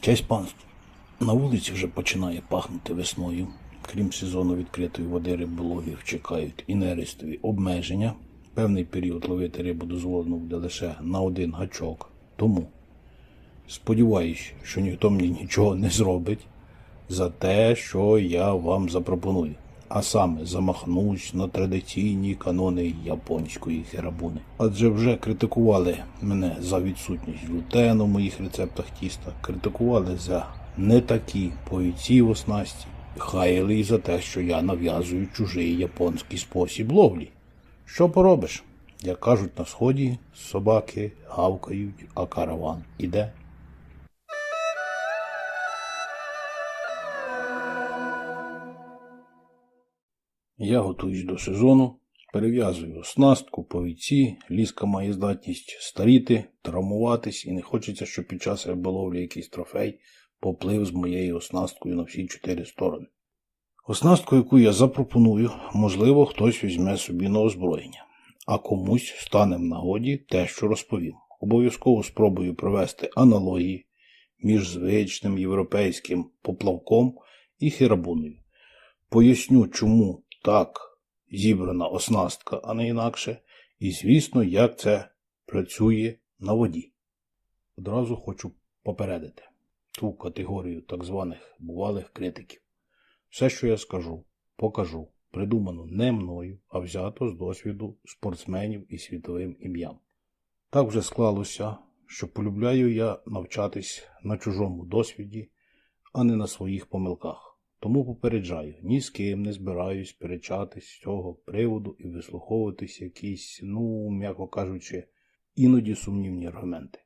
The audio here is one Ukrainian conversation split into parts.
Честь панству. На вулиці вже починає пахнути весною. Крім сезону відкритої води рибологів чекають і нерестові обмеження. Певний період ловити рибу дозволено буде лише на один гачок. Тому сподіваюся, що ніхто мені нічого не зробить за те, що я вам запропоную. А саме замахнусь на традиційні канони японської херабуни. Адже вже критикували мене за відсутність глютену в моїх рецептах тіста, критикували за не такі повійці в оснасті, хаяли і за те, що я нав'язую чужий японський спосіб ловлі. Що поробиш? Як кажуть на сході, собаки гавкають, а караван іде. Я готуюсь до сезону, перев'язую оснастку, повійці, ліска має здатність старіти, травмуватись, і не хочеться, щоб під час риболовлі якийсь трофей поплив з моєю оснасткою на всі чотири сторони. Оснастку, яку я запропоную, можливо, хтось візьме собі на озброєння, а комусь стане в нагоді те, що розповім. Обов'язково спробую провести аналогії між звичним європейським поплавком і хірабуною. Поясню, чому так зібрана оснастка, а не інакше, і, звісно, як це працює на воді. Одразу хочу попередити ту категорію так званих бувалих критиків. Все, що я скажу, покажу, придумано не мною, а взято з досвіду спортсменів і світовим ім'ям. Так вже склалося, що полюбляю я навчатись на чужому досвіді, а не на своїх помилках. Тому попереджаю, ні з ким не збираюсь перечатись з цього приводу і вислуховуватись якісь, ну, м'яко кажучи, іноді сумнівні аргументи.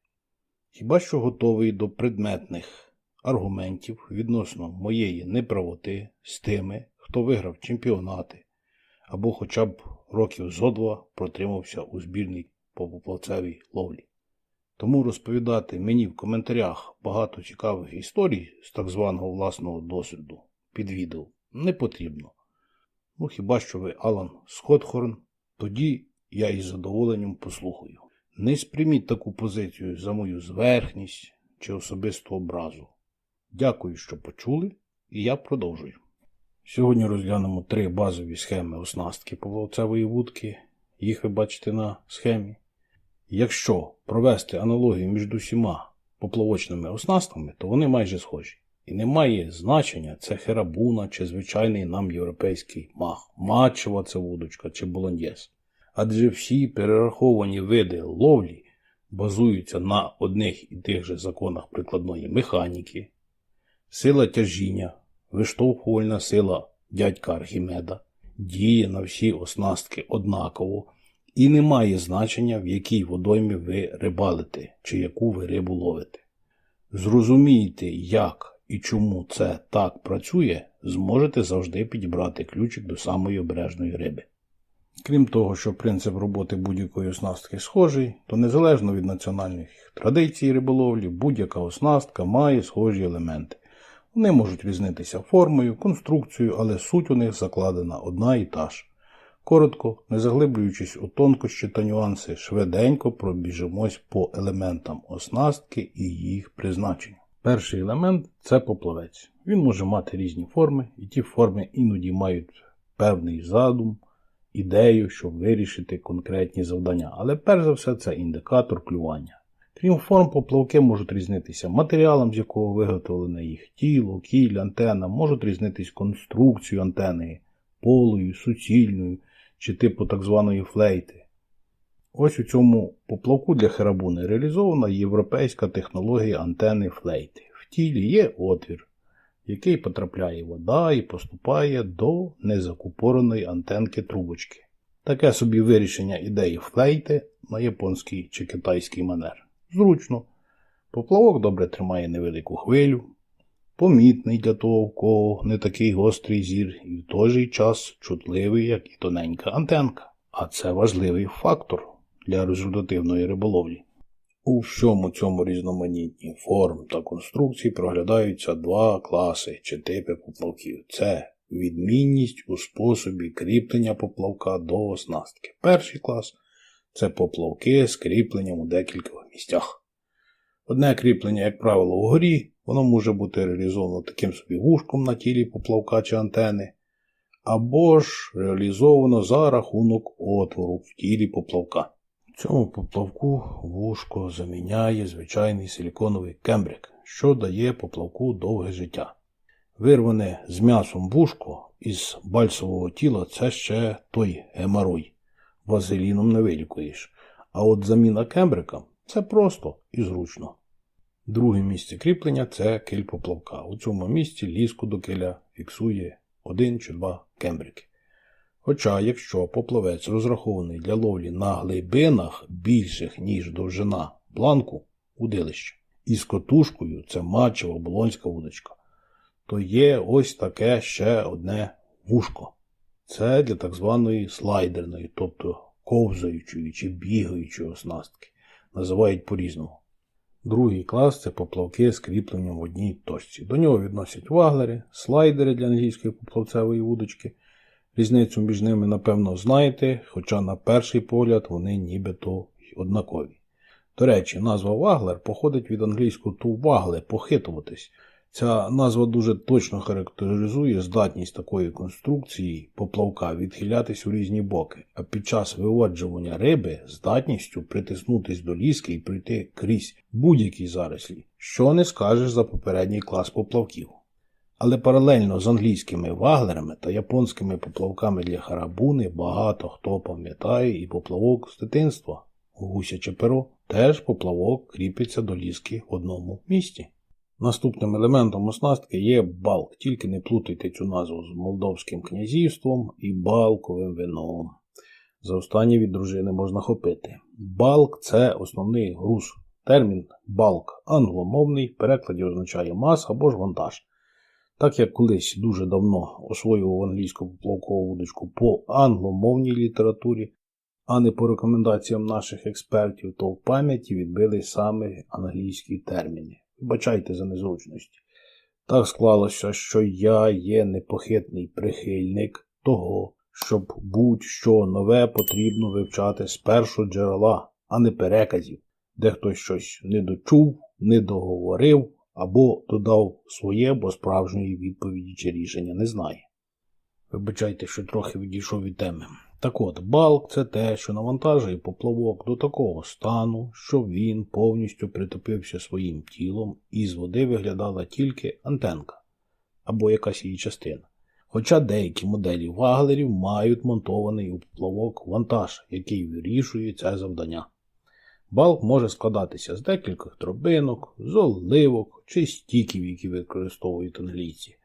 Хіба що готовий до предметних аргументів відносно моєї неправоти з тими, хто виграв чемпіонати, або хоча б років зо два протримався у збірній по поплавцевій ловлі. Тому розповідати мені в коментарях багато цікавих історій з так званого власного досвіду під відео не потрібно. Ну хіба що ви Алан Скотхорн, тоді я із задоволенням послухаю. Не сприйміть таку позицію за мою зверхність чи особисту образу. Дякую, що почули, і я продовжую. Сьогодні розглянемо три базові схеми оснастки поплавцевої вудки. Їх ви бачите на схемі. Якщо провести аналогію між усіма поплавочними оснастками, то вони майже схожі. І не має значення, це херабуна чи звичайний нам європейський мах, матчева це вудочка чи болоньєз. Адже всі перераховані види ловлі базуються на одних і тих же законах прикладної механіки, сила тяжіння, виштовхувальна сила дядька Архімеда, діє на всі оснастки однаково і не має значення, в якій водоймі ви рибалите чи яку ви рибу ловите. Зрозумійте, як і чому це так працює, зможете завжди підібрати ключик до самої обережної риби. Крім того, що принцип роботи будь-якої оснастки схожий, то незалежно від національних традицій риболовлі, будь-яка оснастка має схожі елементи. Вони можуть різнитися формою, конструкцією, але суть у них закладена одна і та ж. Коротко, не заглиблюючись у тонкощі та нюанси, швиденько пробіжимось по елементам оснастки і їх призначенню. Перший елемент це поплавець. Він може мати різні форми, і ті форми іноді мають певний задум, ідею, щоб вирішити конкретні завдання. Але перш за все це індикатор клювання. Крім форм, поплавки можуть різнитися матеріалом, з якого виготовлене їх тіло, кіль, антена, можуть різнитись конструкцією антени, полою, суцільною чи типу так званої флейти. Ось у цьому поплавку для херабуни реалізована європейська технологія антени флейти. В тілі є отвір, в який потрапляє вода і поступає до незакупореної антенки трубочки. Таке собі вирішення ідеї флейти на японський чи китайський манер. Зручно. Поплавок добре тримає невелику хвилю, помітний для того, в кого не такий гострий зір, і в той же час чутливий, як і тоненька антенка. А це важливий фактор для результативної риболовлі. У всьому цьому різноманітні форм та конструкцій проглядаються два класи чи типи поплавків. Це відмінність у способі кріплення поплавка до оснастки. Перший клас це поплавки з кріпленням у декількох місцях. Одне кріплення, як правило, вгорі, Воно може бути реалізовано таким собі вушком на тілі поплавка чи антени, або ж реалізовано за рахунок отвору в тілі поплавка. Цьому поплавку вушко заміняє звичайний силіконовий кембрик, що дає поплавку довге життя. Вирване з м'ясом вушко із бальсового тіла це ще той геморой. Вазеліном не вилікуєш. А от заміна кембрика це просто і зручно. Друге місце кріплення це киль поплавка. У цьому місці ліску до киля фіксує один чи два кембрики. Хоча, якщо поплавець розрахований для ловлі на глибинах більших, ніж довжина бланку удилища, із котушкою це мачева болонська вудочка, то є ось таке ще одне вушко. Це для так званої слайдерної, тобто ковзаючої чи бігаючої оснастки. Називають по-різному. Другий клас це поплавки з кріпленням в одній точці. До нього відносять ваглери, слайдери для англійської поплавцевої вудочки. Різницю між ними, напевно, знаєте, хоча на перший погляд вони нібито й однакові. До речі, назва ваглер походить від англійського to вагле похитуватись. Ця назва дуже точно характеризує здатність такої конструкції поплавка відхилятись у різні боки, а під час виводжування риби здатністю притиснутись до ліски і пройти крізь будь-які зарослі, що не скажеш за попередній клас поплавків. Але паралельно з англійськими ваглерами та японськими поплавками для харабуни багато хто пам'ятає і поплавок з дитинства. Гусяче перо теж поплавок кріпиться до ліски в одному місці. Наступним елементом оснастки є балк, тільки не плутайте цю назву з Молдовським князівством і балковим вином. За останнє від дружини можна хопити. Балк це основний груз. Термін балк англомовний, в перекладі означає мас або ж вантаж. Так як колись дуже давно освоював англійську поплавкову вудочку по англомовній літературі, а не по рекомендаціям наших експертів, то в пам'яті відбили саме англійські терміни. Вибачайте за незручності. Так склалося, що я є непохитний прихильник того, щоб будь-що нове потрібно вивчати з першого джерела, а не переказів, де хтось щось не дочув, не договорив або додав своє, бо справжньої відповіді чи рішення не знає. Вибачайте, що трохи відійшов від теми. Так от, балк це те, що навантажує поплавок до такого стану, що він повністю притопився своїм тілом і з води виглядала тільки антенка або якась її частина. Хоча деякі моделі ваглерів мають монтований у поплавок вантаж, який вирішує це завдання. Балк може складатися з декількох дробинок, з оливок чи стіків, які використовують англійці,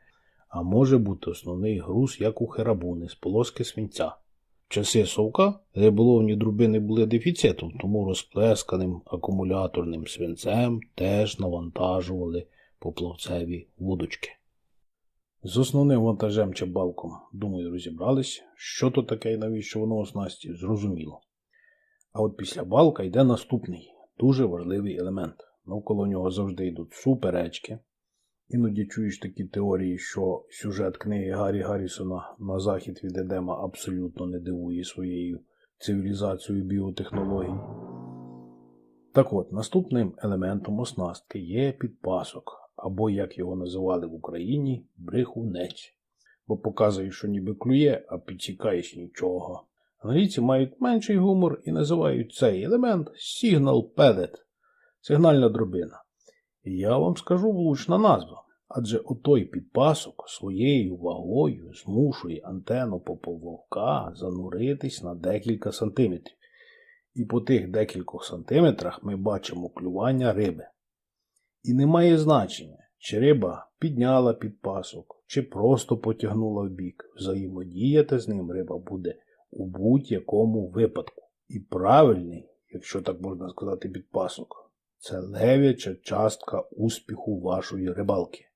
а може бути основний груз, як у херабуни, з полоски свинця. В часи совка риболовні друбини були дефіцитом, тому розплесканим акумуляторним свинцем теж навантажували поплавцеві вудочки. З основним вантажем чи балком, думаю, розібрались, що то таке і навіщо воно оснасті, зрозуміло. А от після балка йде наступний, дуже важливий елемент. Навколо нього завжди йдуть суперечки. Іноді чуєш такі теорії, що сюжет книги Гаррі Гаррісона на захід від Едема абсолютно не дивує своєю цивілізацією біотехнологій. Так от, наступним елементом оснастки є підпасок, або, як його називали в Україні, брехунець, бо показує, що ніби клює, а підсікаєш нічого. Англійці мають менший гумор і називають цей елемент Signal Pellet – сигнальна дробина. І я вам скажу влучна назва. Адже отой підпасок своєю вагою змушує антенну поплавка зануритись на декілька сантиметрів. І по тих декількох сантиметрах ми бачимо клювання риби. І не має значення, чи риба підняла підпасок, чи просто потягнула в бік. Взаємодіяти з ним риба буде у будь-якому випадку. І правильний, якщо так можна сказати, підпасок це лев'яча частка успіху вашої рибалки.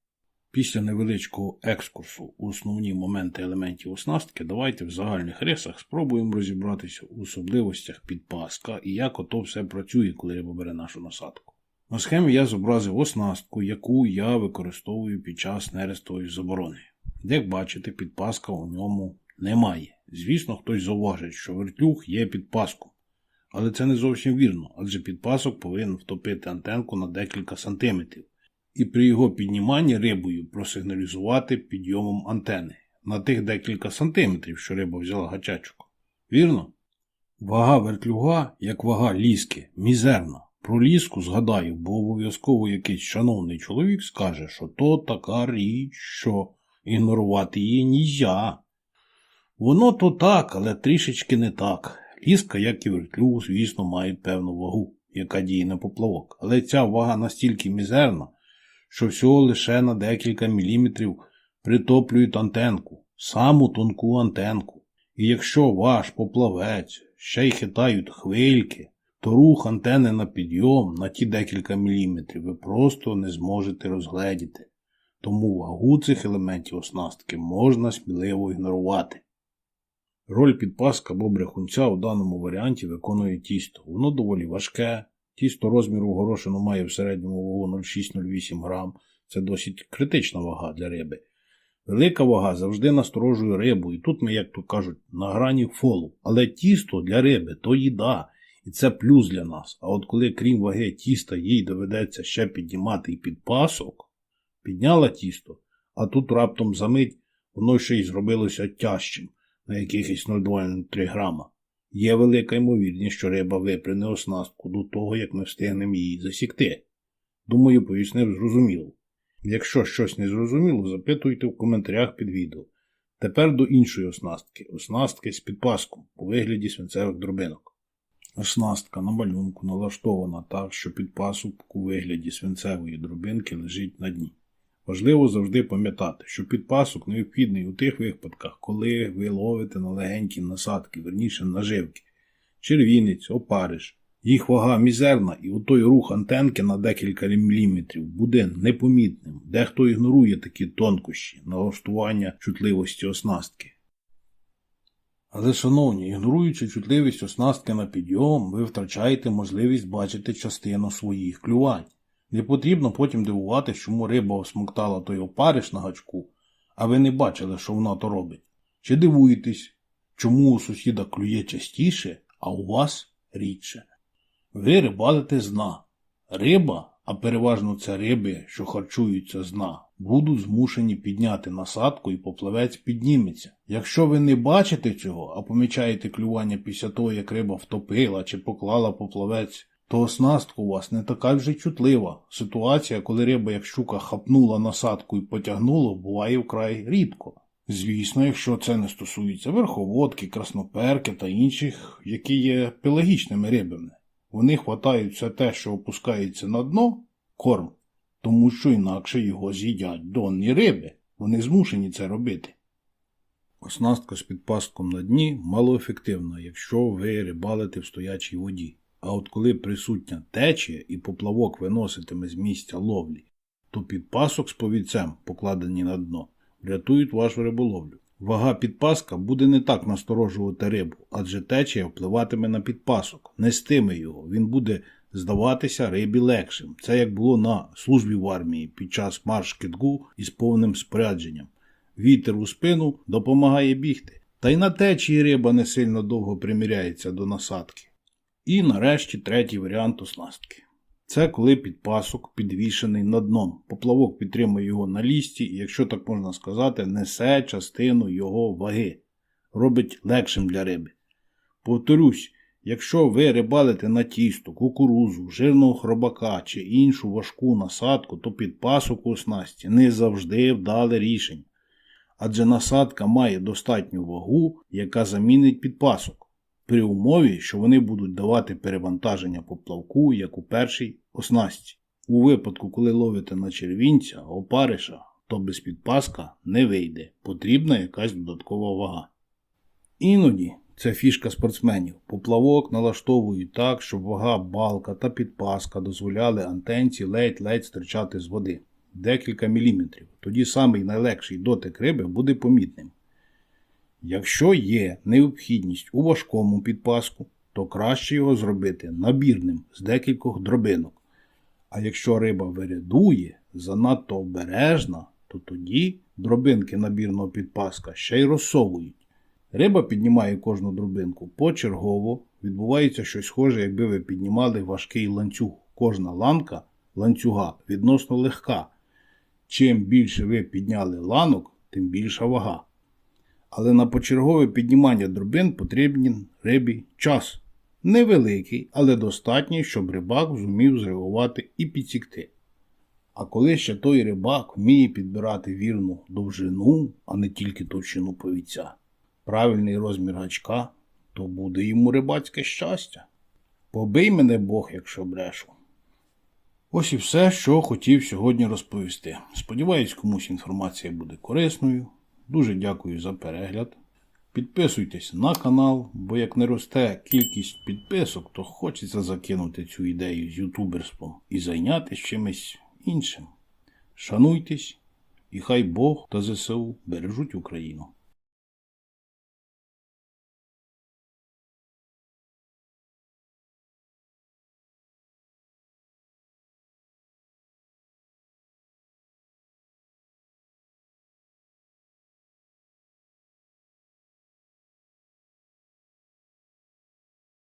Після невеличкого екскурсу у основні моменти елементів оснастки, давайте в загальних рисах спробуємо розібратися у особливостях підпаска і як ото все працює, коли риба бере нашу насадку. На схемі я зобразив оснастку, яку я використовую під час нерестової заборони. Як бачите, підпаска у ньому немає. Звісно, хтось зауважить, що вертлюг є підпаском. Але це не зовсім вірно, адже підпасок повинен втопити антенку на декілька сантиметрів. і при його підніманні рибою просигналізувати підйомом антени на тих декілька сантиметрів, що риба взяла гачачку. Вірно? Вага вертлюга, як вага ліски, мізерна. Про ліску згадаю, бо обов'язково якийсь шановний чоловік скаже, що то така річ, що ігнорувати її нельзя. Воно то так, але трішечки не так. Ліска, як і вертлюг, звісно, мають певну вагу, яка діє на поплавок. Але ця вага настільки мізерна, що всього лише на декілька міліметрів притоплюють антенку, саму тонку антенку. І якщо ваш поплавець ще й хитають хвильки, то рух антени на підйом на ті декілька міліметрів ви просто не зможете розгледіти. Тому вагу цих елементів оснастки можна сміливо ігнорувати. Роль підпаска або брехунця у даному варіанті виконує тісто. Воно доволі важке. Тісто розміру горошину має в середньому вагу 0,6-0,8 грам. Це досить критична вага для риби. Велика вага завжди насторожує рибу, і тут ми, як то кажуть, на грані фолу. Але тісто для риби то їда, і це плюс для нас. А от коли, крім ваги тіста, їй доведеться ще піднімати і підпасок, підняла тісто, а тут раптом за мить воно ще й зробилося тяжчим на якихось 0,2-3 грама. Є велика ймовірність, що риба випряне оснастку до того, як ми встигнемо її засікти. Думаю, пояснив зрозуміло. Якщо щось не зрозуміло, запитуйте в коментарях під відео. Тепер до іншої оснастки. Оснастки з підпаском у вигляді свинцевих дробинок. Оснастка на малюнку налаштована так, що підпасок у вигляді свинцевої дробинки лежить на дні. Важливо завжди пам'ятати, що підпасок необхідний у тих випадках, коли ви ловите на легенькі насадки, верніше наживки, червінець, опариш. Їх вага мізерна, і отой рух антенки на декілька міліметрів буде непомітним. Дехто ігнорує такі тонкощі налаштування чутливості оснастки. Але, шановні, ігноруючи чутливість оснастки на підйом, ви втрачаєте можливість бачити частину своїх клювань. Не потрібно потім дивуватися, чому риба осмоктала той опариш на гачку, а ви не бачили, що вона то робить. Чи дивуєтесь, чому у сусіда клює частіше, а у вас рідше? Ви рибалите з дна. Риба, а переважно це риби, що харчуються з дна, будуть змушені підняти насадку і поплавець підніметься. Якщо ви не бачите цього, а помічаєте клювання після того, як риба втопила чи поклала поплавець, то оснастка у вас не така вже чутлива. Ситуація, коли риба як щука хапнула насадку і потягнула, буває вкрай рідко. Звісно, якщо це не стосується верховодки, красноперки та інших, які є пелагічними рибами. Вони хватають все те, що опускається на дно, корм, тому що інакше його з'їдять донні риби. Вони змушені це робити. Оснастка з підпастком на дні малоефективна, якщо ви рибалите в стоячій воді. А от коли присутня течія і поплавок виноситиме з місця ловлі, то підпасок з повідцем, покладені на дно, врятують вашу риболовлю. Вага підпаска буде не так насторожувати рибу, адже течія впливатиме на підпасок, нестиме його, він буде здаватися рибі легшим. Це як було на службі в армії під час марш кидгу із повним спорядженням. Вітер у спину допомагає бігти. Та й на течії риба не сильно довго приміряється до насадки. І нарешті третій варіант оснастки. Це коли підпасок підвішений на дном. Поплавок підтримує його на лісті і, якщо так можна сказати, несе частину його ваги, робить легшим для риби. Повторюсь, якщо ви рибалите на тісто, кукурузу, жирного хробака чи іншу важку насадку, то підпасок у снасті не завжди вдале рішення. Адже насадка має достатню вагу, яка замінить підпасок при умові, що вони будуть давати перевантаження поплавку, як у першій оснасті. У випадку, коли ловите на червінця, опариша, то без підпаска не вийде, потрібна якась додаткова вага. Іноді це фішка спортсменів. Поплавок налаштовують так, щоб вага балка та підпаска дозволяли антенці ледь-ледь стирчати з води декілька міліметрів. Тоді самий найлегший дотик риби буде помітним. Якщо є необхідність у важкому підпаску, то краще його зробити набірним з декількох дробинок. А якщо риба вирядує, занадто обережна, то тоді дробинки набірного підпаска ще й розсовують. Риба піднімає кожну дробинку почергово, відбувається щось схоже, якби ви піднімали важкий ланцюг. Кожна ланка ланцюга відносно легка. Чим більше ви підняли ланок, тим більша вага. Але на почергове піднімання дробин потрібен рибі час. Невеликий, але достатній, щоб рибак зумів зреагувати і підсікти. А коли ще той рибак вміє підбирати вірну довжину, а не тільки товщину повіця, правильний розмір гачка, то буде йому рибацьке щастя. Побий мене Бог, якщо брешу. Ось і все, що хотів сьогодні розповісти. Сподіваюсь, комусь інформація буде корисною. Дуже дякую за перегляд. Підписуйтесь на канал, бо як не росте кількість підписок, то хочеться закинути цю ідею з ютуберством і зайнятися чимось іншим. Шануйтесь, і хай Бог та ЗСУ бережуть Україну.